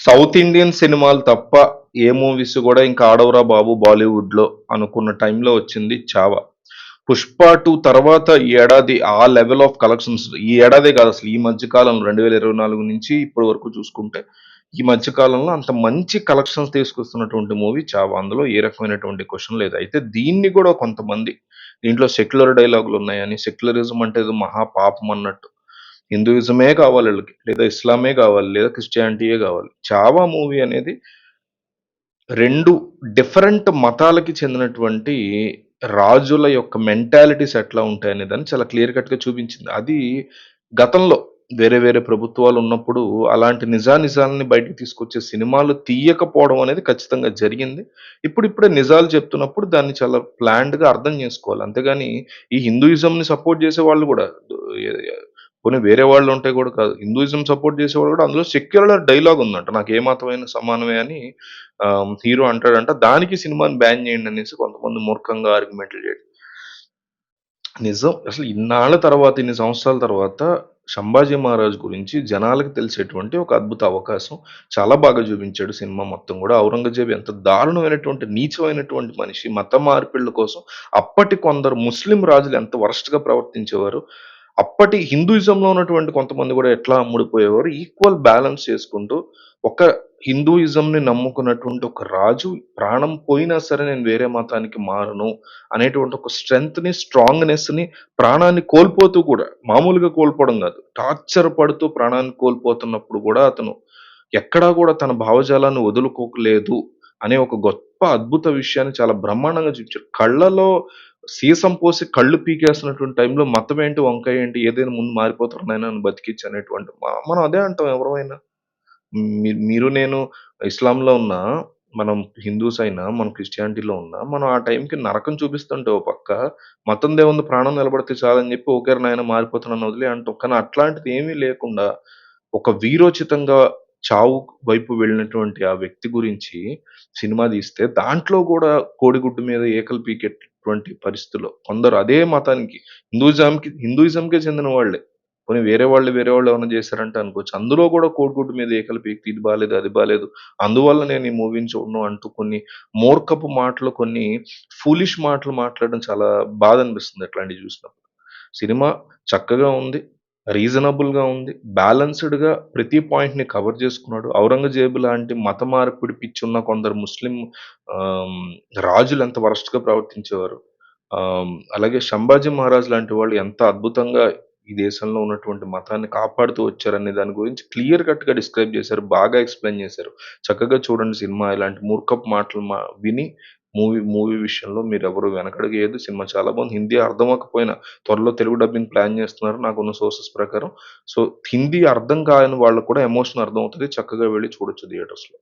South Indian సినిమాలు తప్ప ఏ movies కూడా ఇంకా ఆడవరా బాబు బాలీవుడ్‌లో అనుకున్న టైంలో వచ్చింది 'చావా'. 'పుష్ప టూ తర్వాత ఈ ఏడాది ఆ లెవెల్ ఆఫ్ కలెక్షన్స్ ఈ ఏడాదే కాదు అసలు ఈ మధ్య కాలంలో 2024 నుంచి ఇప్పటి వరకు చూసుకుంటే, ఈ మధ్య కాలంలో అంత మంచి కలెక్షన్స్ తీసుకొస్తున్నటువంటి మూవీ 'చావా'. అందులో ఏ రకమైనటువంటి క్వశ్చన్ లేదు. అయితే దీన్ని కూడా కొంతమంది దీంట్లో సెక్యులర్ డైలాగులు ఉన్నాయని, సెక్యులరిజం అంటే మహా పాపం అన్నట్టు. హిందూయిజమే కావాలి వీళ్ళకి. లేదా ఇస్లామే కావాలి. లేదా క్రిస్టియానిటీయే కావాలి. 'చావా' మూవీ అనేది రెండు డిఫరెంట్ మతాలకి చెందినటువంటి రాజుల యొక్క మెంటాలిటీస్ ఎట్లా ఉంటాయనే దాన్ని చాలా క్లియర్ కట్‌గా చూపించింది. అది గతంలో వేరే వేరే ప్రభుత్వాలు ఉన్నప్పుడు అలాంటి నిజానిజాలని బయటకు తీసుకొచ్చే సినిమాలు తీయకపోవడం అనేది ఖచ్చితంగా జరిగింది. ఇప్పుడిప్పుడే నిజాలు చెప్తున్నప్పుడు దాన్ని చాలా ప్లాన్డ్‌గా అర్థం చేసుకోవాలి. అంతేగాని ఈ హిందూయిజంని సపోర్ట్ చేసే వాళ్ళు కూడా కొన్ని వేరే వాళ్ళు ఉంటే కూడా కాదు. హిందూయిజం సపోర్ట్ చేసేవాడు కూడా అందులో సెక్యులర్ డైలాగ్ ఉందంట. నాకు ఏ సమానమే అని హీరో అంటాడంట. దానికి సినిమాని బ్యాన్ చేయండి అనేసి కొంతమంది మూర్ఖంగా ఆర్గ్యుమెంట్లు చేయడం. నిజం. అసలు ఇన్నాళ్ళ తర్వాత, ఇన్ని సంవత్సరాల తర్వాత 'సంభాజీ మహారాజ్' గురించి జనాలకు తెలిసేటువంటి ఒక అద్భుత అవకాశం. చాలా బాగా చూపించాడు సినిమా మొత్తం కూడా ఔరంగజేబు ఎంత దారుణమైనటువంటి, నీచమైనటువంటి మనిషి. మత మార్పిడుల కోసం అప్పటి కొందరు ముస్లిం రాజులు ఎంత వరస్ట్‌గా ప్రవర్తించేవారు. అప్పటి హిందూయిజంలో ఉన్నటువంటి కొంతమంది కూడా ఎట్లా అమ్ముడిపోయేవారు ఈక్వల్ బ్యాలెన్స్ చేసుకుంటూ ఒక హిందూయిజంని నమ్ముకున్నటువంటి ఒక రాజు ప్రాణం పోయినా సరే నేను వేరే మతానికి మారను అనేటువంటి ఒక స్ట్రెంగ్త్‌ని, స్ట్రాంగ్‌నెస్‌ని ప్రాణాన్ని కోల్పోతూ కూడా మామూలుగా కోల్పోవడం కాదు. టార్చర్ పడుతూ ప్రాణాన్ని కోల్పోతున్నప్పుడు కూడా అతను ఎక్కడా కూడా తన భావజాలాన్ని వదులుకోలేదు అనే ఒక గొప్ప అద్భుత విషయాన్ని చాలా బ్రహ్మాండంగా చూపించారు. కళ్ళలో సీసం పోసి కళ్ళు పీకేస్తున్నటువంటి టైంలో మతం ఏంటి, వంకాయ ఏంటి ఏదైనా ముందు మారిపోతారు నాయనా నన్ను బతికించు అనేటువంటి మ మనం అదే అంటాం ఎవరైనా మీ మీరు నేను ఇస్లాంలో ఉన్నా, మనం హిందూస్ అయినా, మనం క్రిస్టియానిటీలో ఉన్నా, మనం ఆ టైంకి నరకం చూపిస్తుంటే ఓ పక్క, మతం దేవుంది ప్రాణం నిలబడితే చాలని చెప్పి ఓకేరా నాయన మారిపోతున్నాను వదిలే అంటాం. కానీ అట్లాంటిది ఏమీ లేకుండా ఒక వీరోచితంగా చావు వైపు వెళ్ళినటువంటి ఆ వ్యక్తి గురించి సినిమా తీస్తే దాంట్లో కూడా కోడిగుడ్డు మీద ఏకలు పీకెట్ పీకేటువంటి పరిస్థితుల్లో కొందరు అదే మతానికి హిందూయిజంకి హిందూయిజంకే చెందిన వాళ్ళే. కొన్ని వేరే వాళ్ళు, వేరే వాళ్ళు ఏమైనా చేశారంటే అనుకోవచ్చు. అందులో కూడా కోడిగుడ్డు మీద ఈకలు పీకితే ఇది బాలేదు, అది బాలేదు. అందువల్ల నేను ఈ మూవీని చూడను అంటూ కొన్ని మూర్ఖపు మాటలు, కొన్ని ఫూలిష్ మాటలు మాట్లాడడం చాలా బాధ అనిపిస్తుంది అట్లాంటివి చూసినప్పుడు. సినిమా చక్కగా ఉంది. రీజనబుల్‌గా ఉంది. బ్యాలెన్స్‌డ్‌గా ప్రతి పాయింట్‌ని కవర్ చేసుకున్నాడు. ఔరంగజేబు లాంటి మత మార్పిడి పిచ్చున్న కొందరు ముస్లిం రాజులు ఎంత వరస్ట్‌గా ప్రవర్తించేవారు. అలాగే 'సంభాజీ మహారాజ్' లాంటి వాళ్ళు ఎంత అద్భుతంగా ఈ దేశంలో ఉన్నటువంటి మతాన్ని కాపాడుతూ వచ్చారనే దాని గురించి క్లియర్ కట్‌గా డిస్క్రైబ్ చేశారు. బాగా ఎక్స్‌ప్లెయిన్ చేశారు. చక్కగా చూడండి సినిమా. ఇలాంటి మూర్ఖపు మాటలు మా విని మూవీ మూవీ విషయంలో మీరెవరు వెనకడుగేయొద్దు. సినిమా చాలా బాగుంది. హిందీ అర్థం అవ్వకపోయినా త్వరలో తెలుగు డబ్బింగ్ ప్లాన్ చేస్తున్నారు నాకున్న సోర్సెస్ ప్రకారం. సో, హిందీ అర్థం కాని వాళ్ళకి కూడా ఎమోషన్ అర్థమవుతది. చక్కగా వెళ్ళి చూడొచ్చు థియేటర్స్‌లో.